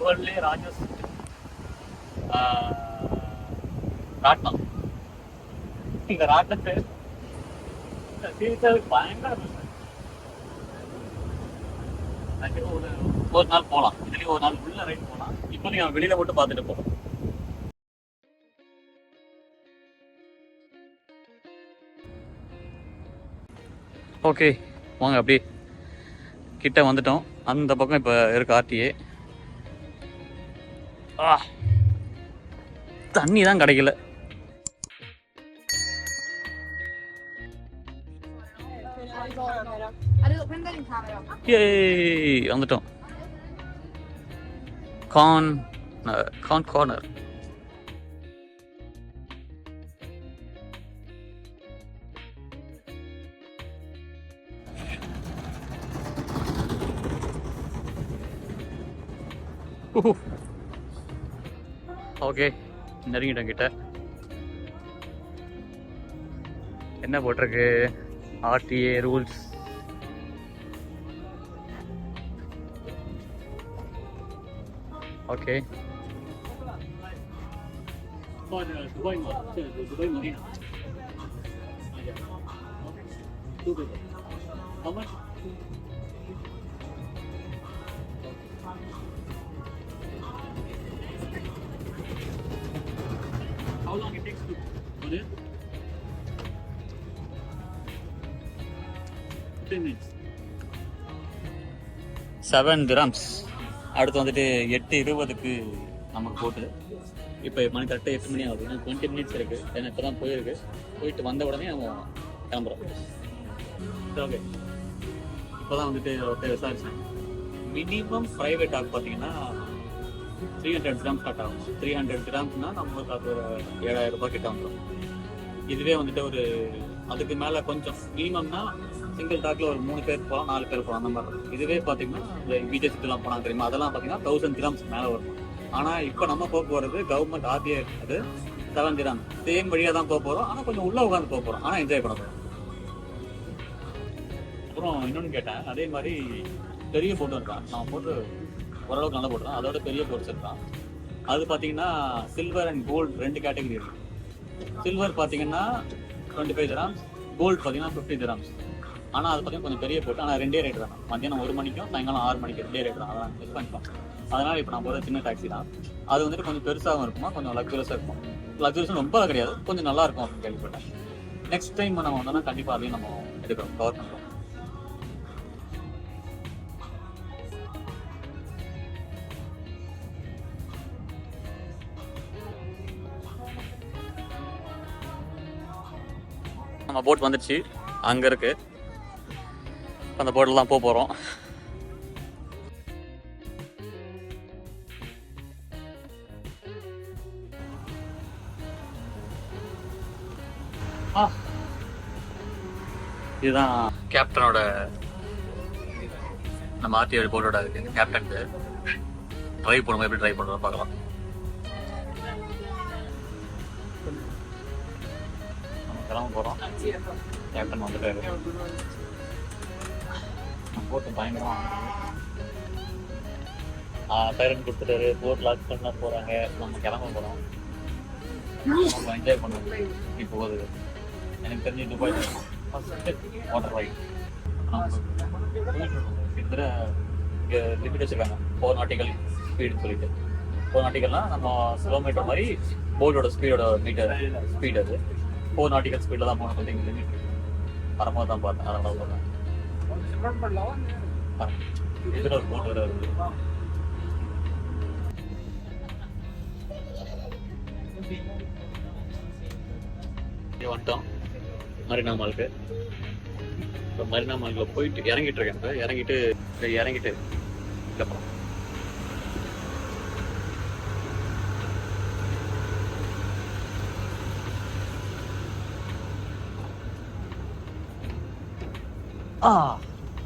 வேர்ல்ட்லேயே ராஜஸ் ராட்னம் இந்த ராட்டத்தை சீரியஸாக பயங்கர ஒரு ஒரு நாள் போகலாம் இதுலேயும் ஒரு நாள் உள்ள ரைட் போகலாம் இப்போதைக்கு அவன் வெளியில மட்டும் பார்த்துட்டு போகிறோம் ஓகே வாங்க அப்படியே கிட்ட வந்துட்டோம். அந்த பக்கம் இப்போ இருக்கு ஆர்டிஏ ஆ. தண்ணி தான் கிடைக்கல. ஏய் வந்துட்டோம். கான் கான் கார்னர் ஓகே. நெருங்கிட்டோம் கிட்ட என்ன போட்டிருக்கு? RTA rules okay Dubai Dubai Marina How much? Seven grams அடுத்து வந்துட்டு எட்டு இருபதுக்கு நமக்கு போட்டு இப்போ மணி கரெக்டாக எட்டு மணி ஆகுது. இன்னும் டுவெண்ட்டி மினிட்ஸ் இருக்கு. ஏன்னா இப்போ தான் போயிருக்கு. போயிட்டு வந்த உடனே நம்ம கிளம்புறோம். ஓகே இப்போ தான் வந்துட்டு ஒருத்தர் விசாரிச்சேன் மினிமம் ப்ரைவேட் ஆக் பார்த்தீங்கன்னா த்ரீ ஹண்ட்ரட் கிராம் ஸ்டார்ட் ஆகும் த்ரீ ஹண்ட்ரட் கிராம்ஸ்னா நம்மளுக்கு அது ஒரு ஏழாயிரம் ரூபாய் கிட்ட வந்துடும் இதுவே வந்துட்டு ஒரு அதுக்கு மேலே கொஞ்சம் மினிமம்னா சிங்கிள் டாக்ல ஒரு மூணு பேர் போகலாம் நாலு பேர் போகலாம் அந்த மாதிரி. இருக்கும். இதுவே பார்த்தீங்கன்னா இந்த விஜய் போனால் தெரியுமா? அதெல்லாம் பார்த்தீங்கன்னா தௌசண்ட் கிராம்ஸ் மேலே வரும். ஆனால் இப்போ நம்ம போக போகிறது கவர்மெண்ட் ஆர்டிஐ அது செவன் கிராம் சேம் வழியாக தான் போக போகிறோம் ஆனால் கொஞ்சம் உள்ளே உட்காந்து போக போகிறோம் ஆனால் என்ஜாய் பண்ண போகிறோம் அப்புறம் இன்னொன்று கேட்டேன். அதே மாதிரி பெரிய போட்டு இருக்கான் நான் போட்டு ஓரளவுக்கு நல்லா போட்டுறேன் அதோட பெரிய போட்ஸ் இருக்கான் அது பார்த்தீங்கன்னா சில்வர் அண்ட் கோல்டு ரெண்டு கேட்டகரி இருக்கு. சில்வர் பார்த்தீங்கன்னா டுவெண்ட்டி ஃபைவ் கிராம்ஸ் கோல்டு பார்த்தீங்கன்னா ஃபிஃப்டி கிராம்ஸ் ஆனால் அது பார்த்தீங்கன்னா கொஞ்சம் பெரிய போட்டு ஆனால் ரெண்டே ரேட் தான். மத்தியானம் ஒரு மணிக்கும் சாயங்காலம் ஆறு மணிக்கு ரெண்டே ரேட் தான். அதான் மிஸ் பண்ணிப்போம் அதனால் இப்போ நான் போகிற சின்ன டாக்ஸி தான். அது வந்துட்டு கொஞ்சம் பெருசாகவும் இருக்குமா? கொஞ்சம் லக்ஸரியஸாக இருக்கும்? லக்ஸரியஸ் ரொம்ப கிடையாது. கொஞ்சம் நல்லா இருக்கும் அப்படின்னு கேள்விப்பட்டேன். நெக்ஸ்ட் டைம் நம்ம வந்தோம்னா கண்டிப்பாக அதையும் நம்ம எடுக்கிறோம். கவர் பண்ணுறோம் நம்ம போட் வந்துடுச்சு. அங்கே இருக்கு. அந்த போட்டில் தான் போக போகிறோம் இதுதான் கேப்டனோட நம்ம ஆர்டிஓ போட்டோட கேப்டன் ட்ரைவ் பண்ணுவோம் எப்படி ட்ரைவ் பண்ணுறோம் பார்க்கலாம். கிளம்ப போகிறோம் கேப்டன் வந்துட்டாரு. போட்டு பயங்கரமாக பேரண்ட் கொடுத்துட்டாரு. போட் லாக் பண்ண போகிறாங்க நம்ம கிளம்ப போகிறோம் நம்ம என்ஜாய் பண்ணுவோம் இப்போ போகுது. எனக்கு தெரிஞ்சு துபாய் வாட்டர் ரைட் கிட்டத்தட்ட இங்கே லிமிட் வச்சுருக்காங்க. ஃபோர் நாட்டிகள் ஸ்பீடு சொல்லிட்டு. ஃபோர் நாட்டிக்கல்னா நம்ம கிலோமீட்டர் மாதிரி போட்டோட ஸ்பீடோட மீட்டர் ஸ்பீட் அது. ஃபோர் நாட்டிக்கல் ஸ்பீடில் தான் போகணும் சொல்லி இங்கே லிமிட் பரமாக தான் பார்த்தேன். அதனால சொல்கிறேன் இதில் ஒரு போட் வேறு இருக்குது வந்துட்டோம். மரினா மாலுக்கு இப்போ மரினா மாலுக்குள்ள போயிட்டு இறங்கிட்டு இருக்கேன். இப்ப. இறங்கிட்டு இறங்கிட்டு இல்லை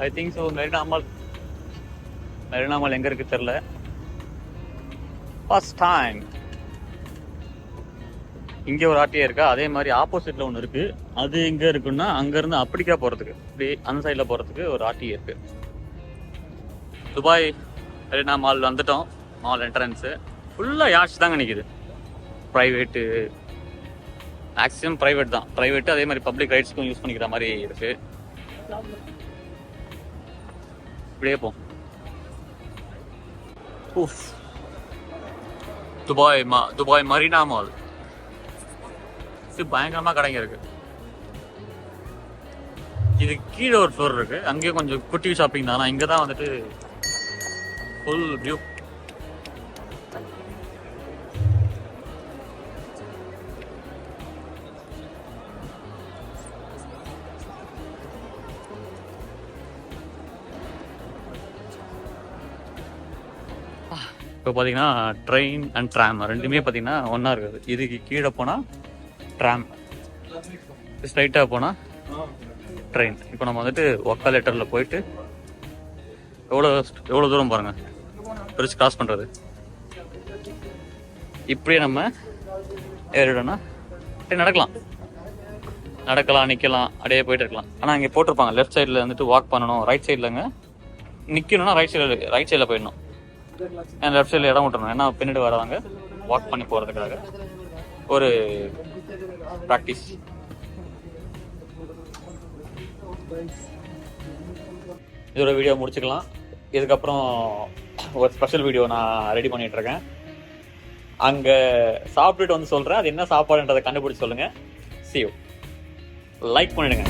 I think so Marina mall Marina mall எங்கே இருக்கு தெரில. ஃபர்ஸ்ட் டைம் இங்கே ஒரு ஆர்டிஏ இருக்கா? அதே மாதிரி ஆப்போசிட்ல ஒன்று இருக்கு. அது எங்க இருக்குன்னா அங்க இருந்து அப்படிக்கா போறதுக்கு இப்படி அந்த சைடில் போறதுக்கு ஒரு ஆட்டி இருக்கு. துபாய் மெரினா மால் வந்துட்டோம். மால் என்ட்ரன்ஸு ஃபுல்லாக யாஷ் தாங்க நிற்கிது ப்ரைவேட்டு மேக்ஸிமம் ப்ரைவேட் தான். ப்ரைவேட்டு அதே மாதிரி பப்ளிக் ரைட்ஸ்க்கும் யூஸ் பண்ணிக்கிற மாதிரி இருக்குது இப்படியே போ. துபாய் மா துபாய் மரினா மால் இது பயங்கரமாக கடைங்க இருக்கு. இது கீழே ஒரு ஃப்ளோர் இருக்கு. அங்கேயும் கொஞ்சம் குட்டி ஷாப்பிங் தான். இங்கே தான் வந்துட்டு ஃபுல் வியூ இப்போ பார்த்தீங்கன்னா ட்ரெயின் அண்ட் ட்ராம் ரெண்டுமே பார்த்தீங்கன்னா ஒன்றா இருக்குது. இதுக்கு கீழே போனால் ட்ராம் ஸ்ட்ரைட்டாக போனால் ட்ரெயின் இப்போ நம்ம வந்துட்டு ஒக்கா லெட்டரில் போயிட்டு எவ்வளோ எவ்வளோ தூரம் பாருங்கள் பிரிச்சு கிராஸ் பண்ணுறது இப்படியே நம்ம ஏறிடோம்னா அப்படியே நடக்கலாம். நடக்கலாம் நிற்கலாம் அப்படியே போயிட்டு இருக்கலாம். ஆனால் இங்கே போட்டிருப்பாங்க. லெஃப்ட் சைடில் வந்துட்டு வாக் பண்ணணும். ரைட் சைடில்ங்க நிற்கணும்னா ரைட் சைடில் ரைட் சைடில் போயிடணும். ஏன் லெஃப்ட் சைடில் இடம் விட்டுறணும். ஏன்னா பின்னாடி வரவங்க வாக் பண்ணி போகிறதுக்காக ஒரு ப்ராக்டிஸ் இதோட வீடியோ முடிச்சுக்கலாம். இதுக்கப்புறம் ஒரு ஸ்பெஷல் வீடியோ நான் ரெடி பண்ணிட்டு இருக்கேன். அங்கே சாப்பிட்டுட்டு வந்து சொல்கிறேன் அது என்ன சாப்பாடுன்றதை கண்டுபிடிச்சி சொல்லுங்கள் சியூ லைக் பண்ணிடுங்க.